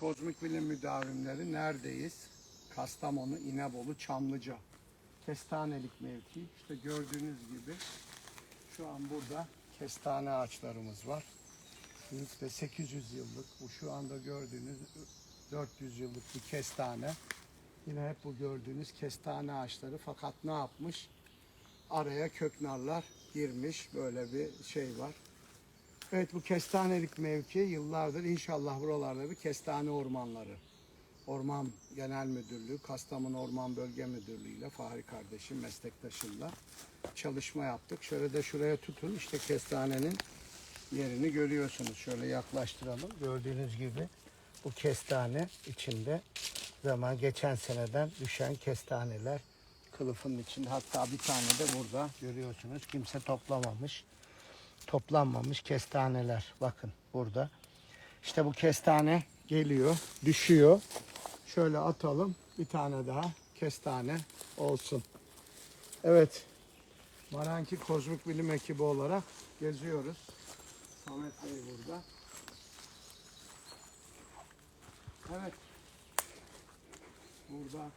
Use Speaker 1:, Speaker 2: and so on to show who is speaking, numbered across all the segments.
Speaker 1: Kozmik Bilim Müdavimleri neredeyiz? Kastamonu, İnebolu, Çamlıca. Kestanelik mevki. İşte gördüğünüz gibi şu an burada kestane ağaçlarımız var. Büyük de 800 yıllık. Bu şu anda gördüğünüz 400 yıllık bir kestane. Yine hep bu gördüğünüz kestane ağaçları. Fakat ne yapmış? Araya köknarlar girmiş. Böyle bir şey var. Evet bu kestanelik mevki yıllardır inşallah buralarda bir kestane ormanları. Orman Genel Müdürlüğü, Kastamonu Orman Bölge Müdürlüğü ile Fahri kardeşim, meslektaşımla çalışma yaptık. Şöyle de şuraya tutun işte kestanenin yerini görüyorsunuz. Şöyle yaklaştıralım. Gördüğünüz gibi bu kestane içinde zaman geçen seneden düşen kestaneler kılıfın içinde. Hatta bir tane de burada görüyorsunuz. Kimse toplamamış toplanmamış kestaneler. Bakın burada. İşte bu kestane geliyor, düşüyor. Şöyle atalım. Bir tane daha kestane olsun. Evet. Maranki Kozmik Bilim ekibi olarak geziyoruz. Samet Bey burada. Evet. Burada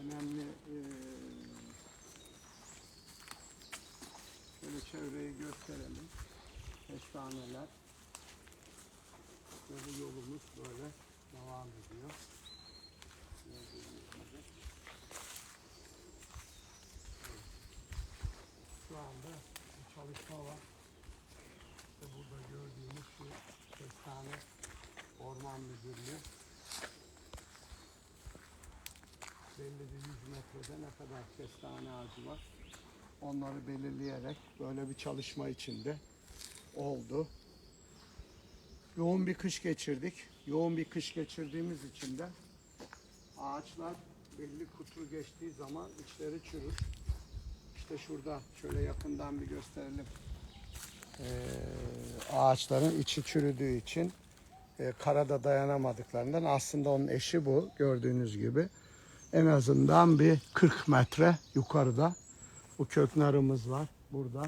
Speaker 1: önemli eee Şöyle çevreyi gösterelim. Kestaneler. Böyle yolumuz böyle devam ediyor. Şu anda bir çalışma var. İşte burada gördüğünüz şu kestane orman müdürlüğü. Belli bir 100 metrede ne kadar kestane ağacı var onları belirleyerek böyle bir çalışma içinde oldu. Yoğun bir kış geçirdik. Yoğun bir kış geçirdiğimiz için de ağaçlar belli kutu geçtiği zaman içleri çürür. İşte şurada şöyle yakından bir gösterelim. Ee, ağaçların içi çürüdüğü için e, karada dayanamadıklarından aslında onun eşi bu gördüğünüz gibi. En azından bir 40 metre yukarıda bu köknarımız var burada.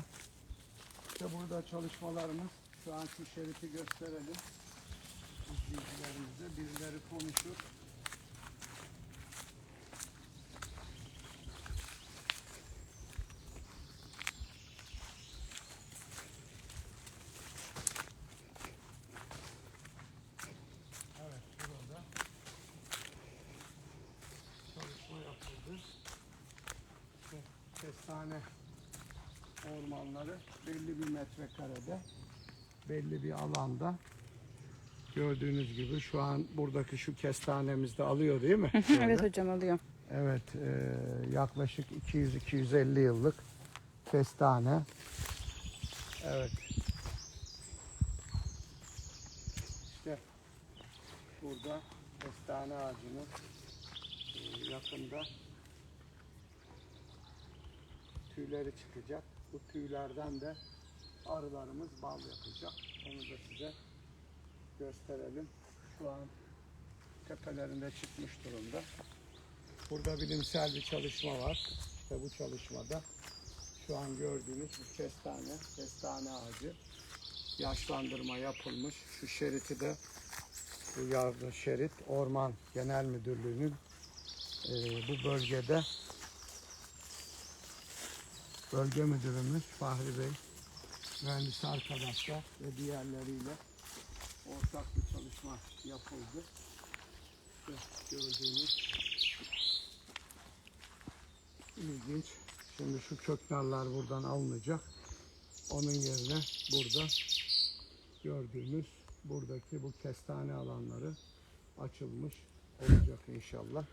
Speaker 1: İşte burada çalışmalarımız. Şu an şu şeriti gösterelim. İzleyicilerimize birileri konuşur. Evet burada çalışma yapıldı. İşte kestane ormanları belli bir metrekarede belli bir alanda gördüğünüz gibi şu an buradaki şu kestanemiz de alıyor değil mi?
Speaker 2: evet hocam alıyor.
Speaker 1: Evet, e, yaklaşık 200-250 yıllık kestane. Evet. İşte burada kestane ağacının e, yakında tüyleri çıkacak. Bu tüylerden de arılarımız bal yapacak. Onu da size gösterelim. Şu an tepelerinde çıkmış durumda. Burada bilimsel bir çalışma var. İşte bu çalışmada şu an gördüğünüz bu kestane, kestane ağacı yaşlandırma yapılmış. Şu şeriti de bu yardı şerit Orman Genel Müdürlüğü'nün e, bu bölgede bölge müdürümüz Fahri Bey, mühendis arkadaşlar ve diğerleriyle ortak bir çalışma yapıldı. İşte gördüğünüz İlginç. Şimdi şu köknarlar buradan alınacak. Onun yerine burada gördüğünüz buradaki bu kestane alanları açılmış olacak inşallah.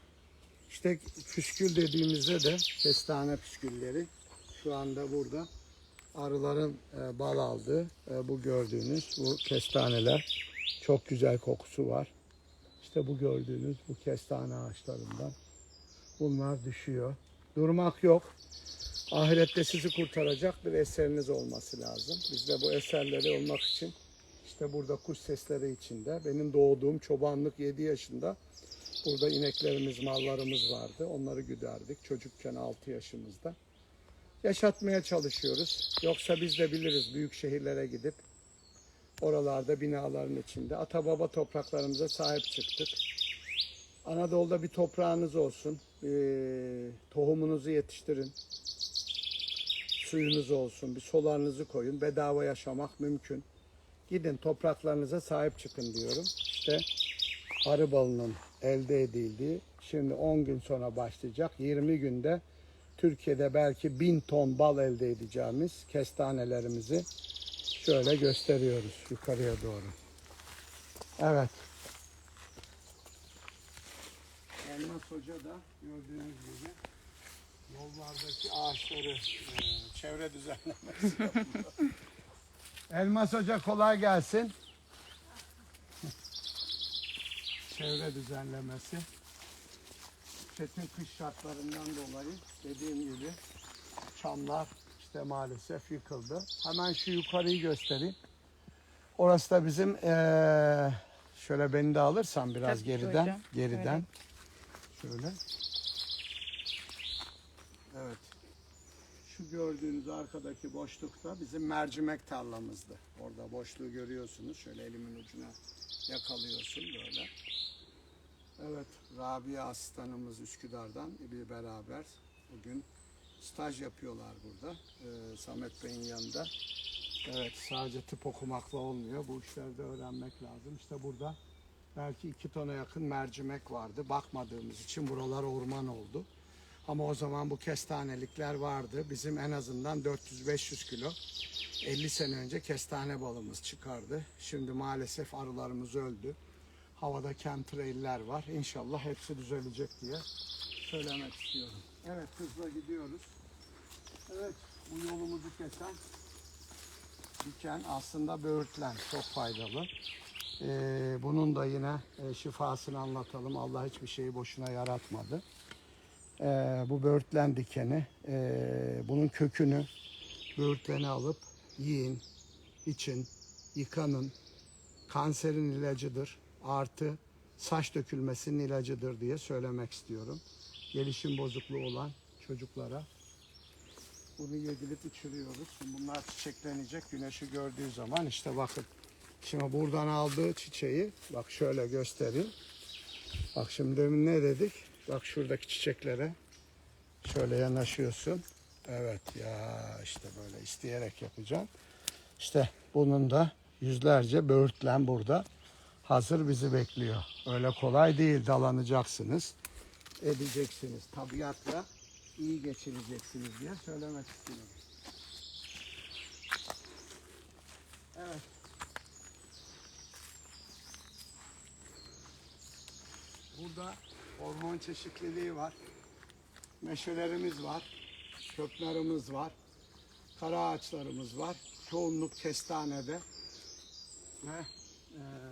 Speaker 1: İşte püskül dediğimizde de kestane püskülleri şu anda burada arıların e, bal aldığı e, bu gördüğünüz bu kestaneler çok güzel kokusu var. İşte bu gördüğünüz bu kestane ağaçlarından bunlar düşüyor. Durmak yok. Ahirette sizi kurtaracak bir eseriniz olması lazım. Biz de bu eserleri olmak için işte burada kuş sesleri içinde benim doğduğum çobanlık 7 yaşında burada ineklerimiz, mallarımız vardı. Onları güderdik çocukken 6 yaşımızda. Yaşatmaya çalışıyoruz. Yoksa biz de biliriz büyük şehirlere gidip Oralarda binaların içinde. Ata baba topraklarımıza sahip çıktık. Anadolu'da bir toprağınız olsun. Ee, tohumunuzu yetiştirin. Suyunuz olsun. Bir solarınızı koyun. Bedava yaşamak mümkün. Gidin topraklarınıza sahip çıkın diyorum. İşte arı balının elde edildiği şimdi 10 gün sonra başlayacak. 20 günde Türkiye'de belki 1000 ton bal elde edeceğimiz kestanelerimizi şöyle gösteriyoruz yukarıya doğru. Evet. Elmas Hoca da gördüğünüz gibi yollardaki ağaçları e, çevre düzenlemesi yapıyor. Elmas Hoca kolay gelsin. çevre düzenlemesi. Çetin kış şartlarından dolayı dediğim gibi çamlar işte maalesef yıkıldı. Hemen şu yukarıyı göstereyim. Orası da bizim eee, şöyle beni de alırsan biraz
Speaker 2: Tabii
Speaker 1: geriden
Speaker 2: hocam.
Speaker 1: geriden şöyle. Evet. Şu gördüğünüz arkadaki boşlukta bizim mercimek tarlamızdı. Orada boşluğu görüyorsunuz. Şöyle elimin ucuna yakalıyorsun böyle. Evet, Rabia asistanımız Üsküdar'dan bir beraber bugün staj yapıyorlar burada. Ee, Samet Bey'in yanında. Evet, sadece tıp okumakla olmuyor. Bu işlerde öğrenmek lazım. İşte burada belki iki tona yakın mercimek vardı. Bakmadığımız için buralar orman oldu. Ama o zaman bu kestanelikler vardı. Bizim en azından 400-500 kilo 50 sene önce kestane balımız çıkardı. Şimdi maalesef arılarımız öldü. Havada chemtrailler var. İnşallah hepsi düzelecek diye söylemek istiyorum. Evet hızla gidiyoruz. Evet bu yolumuzu kesen diken aslında böğürtlen çok faydalı. Ee, bunun da yine e, şifasını anlatalım. Allah hiçbir şeyi boşuna yaratmadı. Ee, bu böğürtlen dikeni, e, bunun kökünü böğürtleni alıp yiyin, için, yıkanın. Kanserin ilacıdır. Artı saç dökülmesinin ilacıdır diye söylemek istiyorum. Gelişim bozukluğu olan çocuklara bunu yedirip içiriyoruz. Bunlar çiçeklenecek güneşi gördüğü zaman işte bakın. Şimdi buradan aldığı çiçeği bak şöyle göstereyim. Bak şimdi demin ne dedik? Bak şuradaki çiçeklere şöyle yanaşıyorsun. Evet ya işte böyle isteyerek yapacağım. İşte bunun da yüzlerce böğürtlen burada hazır bizi bekliyor. Öyle kolay değil dalanacaksınız. Edeceksiniz. Tabiatla iyi geçireceksiniz diye söylemek istiyorum. Evet. Burada hormon çeşitliliği var. Meşelerimiz var. Köklerimiz var. Kara ağaçlarımız var. Çoğunluk kestanede. Ve eee,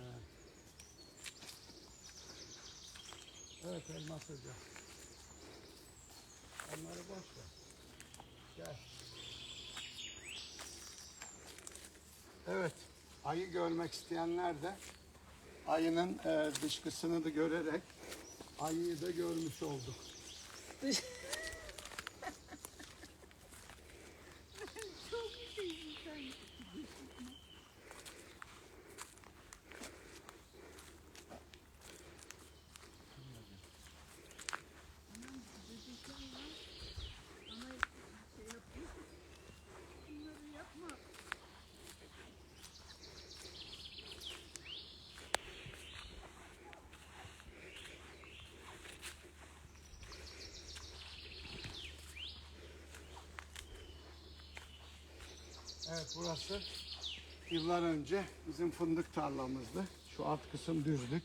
Speaker 1: Evet Elmas Hoca. Onları boş ver. Gel. Evet. Ayı görmek isteyenler de ayının e, dışkısını da görerek ayıyı da görmüş olduk. Evet burası yıllar önce bizim fındık tarlamızdı. Şu alt kısım düzlük.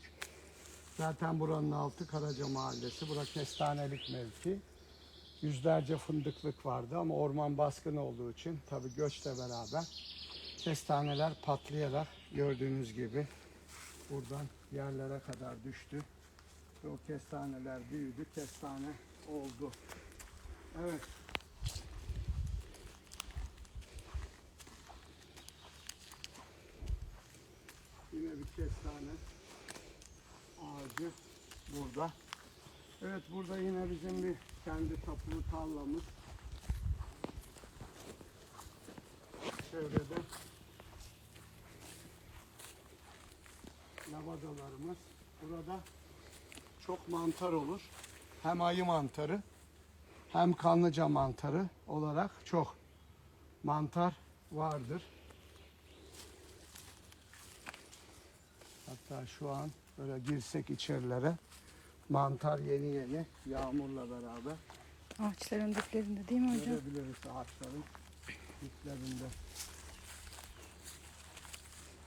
Speaker 1: Zaten buranın altı Karaca Mahallesi. Bura kestanelik mevki. Yüzlerce fındıklık vardı ama orman baskını olduğu için tabii göçle beraber kestaneler patlayarak gördüğünüz gibi buradan yerlere kadar düştü. Ve o kestaneler büyüdü, kestane oldu. Evet. Bir kestane ağacı burada. Evet burada yine bizim bir kendi tapulu tarlamız. Çevrede adalarımız. Burada çok mantar olur. Hem ayı mantarı hem kanlıca mantarı olarak çok mantar vardır. Hatta şu an böyle girsek içerilere mantar yeni yeni yağmurla beraber
Speaker 2: Ağaçların diplerinde değil mi hocam?
Speaker 1: görebiliriz ağaçların diplerinde.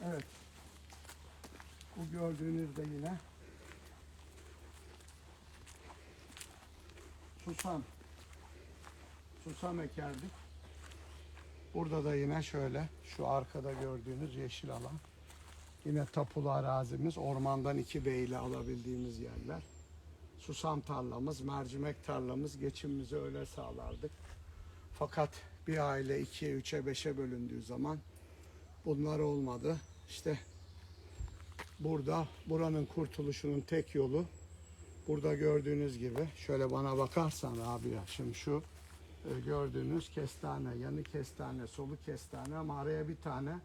Speaker 1: Evet. Bu gördüğünüz de yine susam. Susam ekerdik. Burada da yine şöyle şu arkada gördüğünüz yeşil alan. Yine tapulu arazimiz ormandan iki beyle alabildiğimiz yerler. Susam tarlamız, mercimek tarlamız geçimimizi öyle sağlardık. Fakat bir aile ikiye, üçe, beşe bölündüğü zaman bunlar olmadı. İşte burada buranın kurtuluşunun tek yolu burada gördüğünüz gibi şöyle bana bakarsan abi ya şimdi şu e, gördüğünüz kestane, yanı kestane, solu kestane ama araya bir tane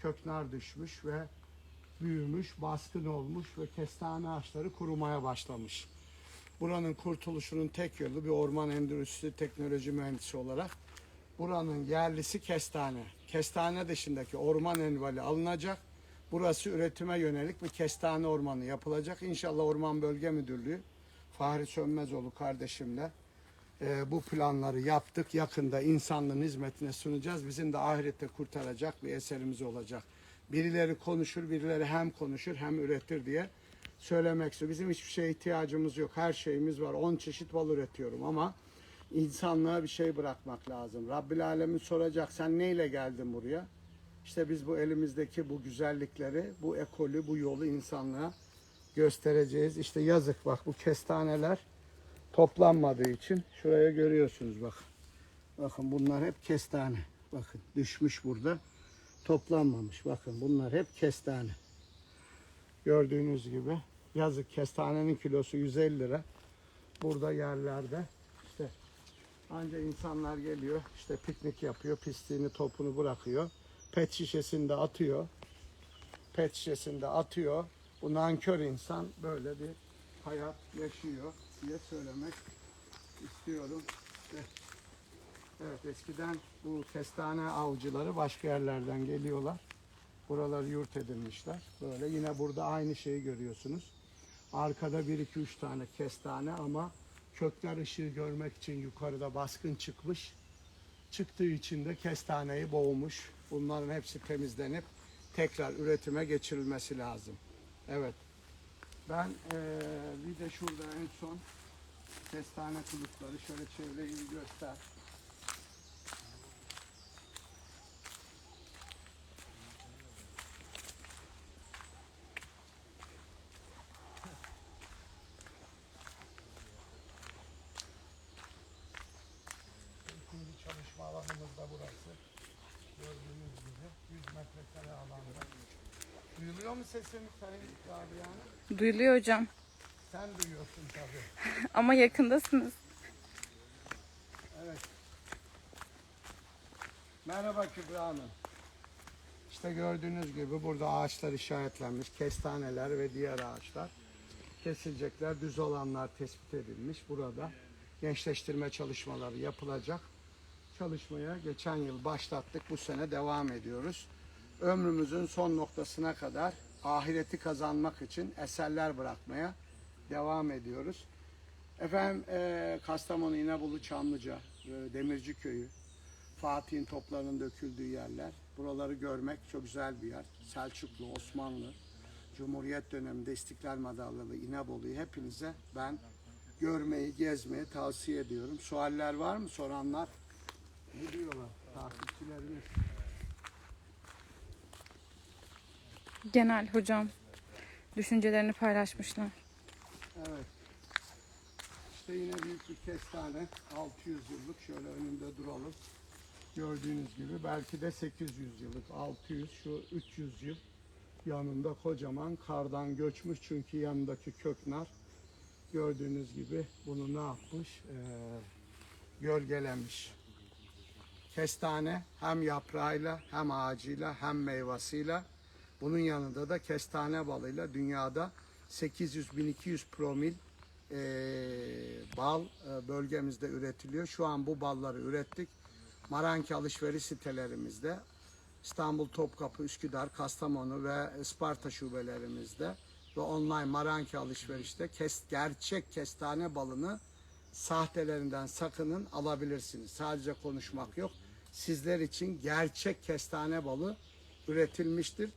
Speaker 1: köknar düşmüş ve büyümüş, baskın olmuş ve kestane ağaçları kurumaya başlamış. Buranın kurtuluşunun tek yolu bir orman endüstrisi teknoloji mühendisi olarak buranın yerlisi kestane. Kestane dışındaki orman envali alınacak. Burası üretime yönelik bir kestane ormanı yapılacak. İnşallah Orman Bölge Müdürlüğü Fahri Sönmezoğlu kardeşimle e, bu planları yaptık. Yakında insanlığın hizmetine sunacağız. Bizim de ahirette kurtaracak bir eserimiz olacak. Birileri konuşur, birileri hem konuşur hem üretir diye söylemek istiyorum. Bizim hiçbir şeye ihtiyacımız yok. Her şeyimiz var. 10 çeşit bal üretiyorum ama insanlığa bir şey bırakmak lazım. Rabbil Alemin soracak sen neyle geldin buraya? İşte biz bu elimizdeki bu güzellikleri, bu ekolü, bu yolu insanlığa göstereceğiz. İşte yazık bak bu kestaneler toplanmadığı için şuraya görüyorsunuz bak. Bakın bunlar hep kestane. Bakın düşmüş burada. Toplanmamış. Bakın bunlar hep kestane. Gördüğünüz gibi yazık kestanenin kilosu 150 lira. Burada yerlerde işte anca insanlar geliyor işte piknik yapıyor pisliğini topunu bırakıyor. Pet şişesini de atıyor. Pet şişesini de atıyor. Bu nankör insan böyle bir hayat yaşıyor diye söylemek istiyorum. Evet. Evet eskiden bu kestane avcıları başka yerlerden geliyorlar. Buraları yurt edinmişler. Böyle yine burada aynı şeyi görüyorsunuz. Arkada bir iki üç tane kestane ama kökler ışığı görmek için yukarıda baskın çıkmış. Çıktığı için de kestaneyi boğmuş. Bunların hepsi temizlenip tekrar üretime geçirilmesi lazım. Evet. Ben eee, bir de şurada en son kestane kılıçları şöyle çevreyi göster. Çalışma alanımız da burası. Gördüğünüz gibi 100 metrekare alanda. Duyuluyor mu sesim Sayın Rabia'nın?
Speaker 2: Duyuluyor hocam.
Speaker 1: Sen duyuyorsun tabii.
Speaker 2: Ama yakındasınız.
Speaker 1: Evet. Merhaba Kübra Hanım. İşte gördüğünüz gibi burada ağaçlar işaretlenmiş. Kestaneler ve diğer ağaçlar. Kesilecekler. Düz olanlar tespit edilmiş. Burada gençleştirme çalışmaları yapılacak. Çalışmaya geçen yıl başlattık. Bu sene devam ediyoruz. Ömrümüzün son noktasına kadar ahireti kazanmak için eserler bırakmaya devam ediyoruz. Efendim eee, Kastamonu, İnebolu, Çamlıca, e, Demirci Köyü, Fatih'in toplarının döküldüğü yerler. Buraları görmek çok güzel bir yer. Selçuklu, Osmanlı, Cumhuriyet döneminde İstiklal Madalyalı İnebolu'yu hepinize ben görmeyi, gezmeyi tavsiye ediyorum. Sualler var mı? Soranlar ne diyorlar? Takipçilerimiz.
Speaker 2: Genel hocam. Düşüncelerini paylaşmışlar.
Speaker 1: Evet. İşte yine büyük bir kestane. 600 yıllık şöyle önünde duralım. Gördüğünüz gibi belki de 800 yıllık. 600 şu 300 yıl yanında kocaman kardan göçmüş çünkü yanındaki köknar gördüğünüz gibi bunu ne yapmış? Ee, gölgelemiş. Kestane hem yaprağıyla hem ağacıyla hem meyvasıyla Bunun yanında da kestane balıyla dünyada 800-1200 promil e, bal e, bölgemizde üretiliyor. Şu an bu balları ürettik. Maranki alışveriş sitelerimizde İstanbul, Topkapı, Üsküdar, Kastamonu ve Isparta şubelerimizde ve online Maranki alışverişte kes, gerçek kestane balını sahtelerinden sakının alabilirsiniz. Sadece konuşmak yok. Sizler için gerçek kestane balı üretilmiştir.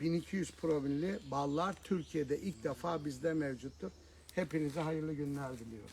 Speaker 1: 1200 promilli ballar Türkiye'de ilk defa bizde mevcuttur. Hepinize hayırlı günler diliyorum.